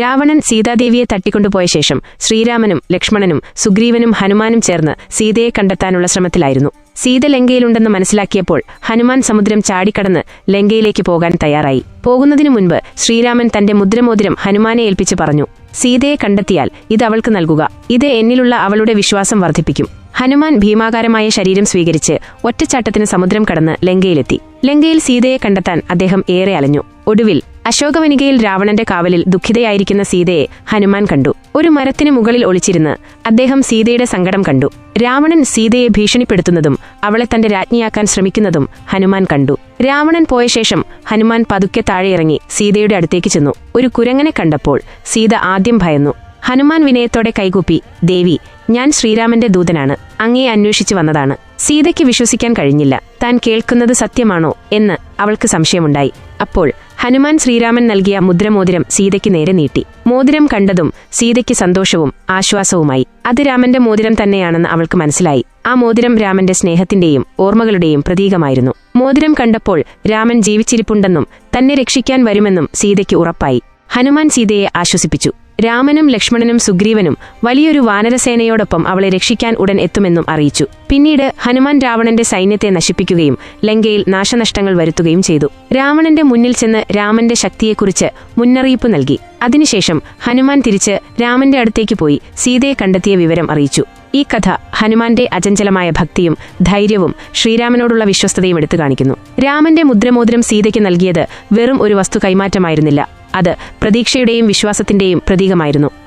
രാവണൻ സീതാദേവിയെ തട്ടിക്കൊണ്ടുപോയ ശേഷം ശ്രീരാമനും ലക്ഷ്മണനും സുഗ്രീവനും ഹനുമാനും ചേർന്ന് സീതയെ കണ്ടെത്താനുള്ള ശ്രമത്തിലായിരുന്നു. സീത ലങ്കയിലുണ്ടെന്ന് മനസ്സിലാക്കിയപ്പോൾ ഹനുമാൻ സമുദ്രം ചാടിക്കടന്ന് ലങ്കയിലേക്ക് പോകാൻ തയ്യാറായി. പോകുന്നതിനു മുൻപ് ശ്രീരാമൻ തന്റെ മുദ്രമോതിരം ഹനുമാനെ ഏൽപ്പിച്ച് പറഞ്ഞു സീതയെ കണ്ടെത്തിയാൽ ഇത് അവൾക്ക് നൽകുക. ഇത് എന്നിലുള്ള അവളുടെ വിശ്വാസം വർദ്ധിപ്പിക്കും. ഹനുമാൻ ഭീമാകാരമായ ശരീരം സ്വീകരിച്ച് ഒറ്റച്ചാട്ടത്തിന് സമുദ്രം കടന്ന് ലങ്കയിലെത്തി. ലങ്കയിൽ സീതയെ കണ്ടെത്താൻ അദ്ദേഹം ഏറെ അലഞ്ഞു. ഒടുവിൽ അശോകവനികയിൽ രാവണന്റെ കാവലിൽ ദുഃഖിതയായിരിക്കുന്ന സീതയെ ഹനുമാൻ കണ്ടു. ഒരു മരത്തിന് മുകളിൽ ഒളിച്ചിരുന്ന് അദ്ദേഹം സീതയുടെ സങ്കടം കണ്ടു. രാവണൻ സീതയെ ഭീഷണിപ്പെടുത്തുന്നതും അവളെ തന്റെ രാജ്ഞിയാക്കാൻ ശ്രമിക്കുന്നതും ഹനുമാൻ കണ്ടു. രാവണൻ പോയ ശേഷം ഹനുമാൻ പതുക്കെ താഴെയിറങ്ങി സീതയുടെ അടുത്തേക്ക് ചെന്നു. ഒരു കുരങ്ങനെ കണ്ടപ്പോൾ സീത ആദ്യം ഭയന്നു. ഹനുമാൻ വിനയത്തോടെ കൈകൂപ്പി ദേവി ഞാൻ ശ്രീരാമന്റെ ദൂതനാണ്. അങ്ങേ അന്വേഷിച്ചു വന്നതാണ്. സീതയ്ക്ക് വിശ്വസിക്കാൻ കഴിഞ്ഞില്ല. താൻ കേൾക്കുന്നത് സത്യമാണോ? എന്ന് അവൾക്ക് സംശയമുണ്ടായി. അപ്പോൾ ഹനുമാൻ ശ്രീരാമൻ നൽകിയ മുദ്രമോതിരം സീതയ്ക്ക് നേരെ നീട്ടി. മോതിരം കണ്ടതും സീതയ്ക്ക് സന്തോഷവും ആശ്വാസവുമായി. അത് രാമന്റെ മോതിരം തന്നെയാണെന്ന് അവൾക്ക് മനസ്സിലായി. ആ മോതിരം രാമന്റെ സ്നേഹത്തിന്റെയും ഓർമ്മകളുടെയും പ്രതീകമായിരുന്നു. മോതിരം കണ്ടപ്പോൾ രാമൻ ജീവിച്ചിരിപ്പുണ്ടെന്നും തന്നെ രക്ഷിക്കാൻ വരുമെന്നും സീതയ്ക്ക് ഉറപ്പായി. ഹനുമാൻ സീതയെ ആശ്വസിപ്പിച്ചു. രാമനും ലക്ഷ്മണനും സുഗ്രീവനും വലിയൊരു വാനരസേനയോടൊപ്പം അവളെ രക്ഷിക്കാൻ ഉടൻ എത്തുമെന്നും അറിയിച്ചു. പിന്നീട് ഹനുമാൻ രാവണന്റെ സൈന്യത്തെ നശിപ്പിക്കുകയും ലങ്കയിൽ നാശനഷ്ടങ്ങൾ വരുത്തുകയും ചെയ്തു. രാവണന്റെ മുന്നിൽ ചെന്ന് രാമന്റെ ശക്തിയെക്കുറിച്ച് മുന്നറിയിപ്പ് നൽകി. അതിനുശേഷം ഹനുമാൻ തിരിച്ച് രാമന്റെ അടുത്തേക്ക് പോയി സീതയെ കണ്ടെത്തിയ വിവരം അറിയിച്ചു. ഈ കഥ ഹനുമാന്റെ അചഞ്ചലമായ ഭക്തിയും ധൈര്യവും ശ്രീരാമനോടുള്ള വിശ്വസ്തതയും എടുത്തു കാണിക്കുന്നു. രാമന്റെ മുദ്രമോതിരം സീതയ്ക്ക് നൽകിയത് വെറും ഒരു വസ്തു കൈമാറ്റമായിരുന്നില്ല. അത് പ്രതീക്ഷയുടെയും വിശ്വാസത്തിന്റെയും പ്രതീകമായിരുന്നു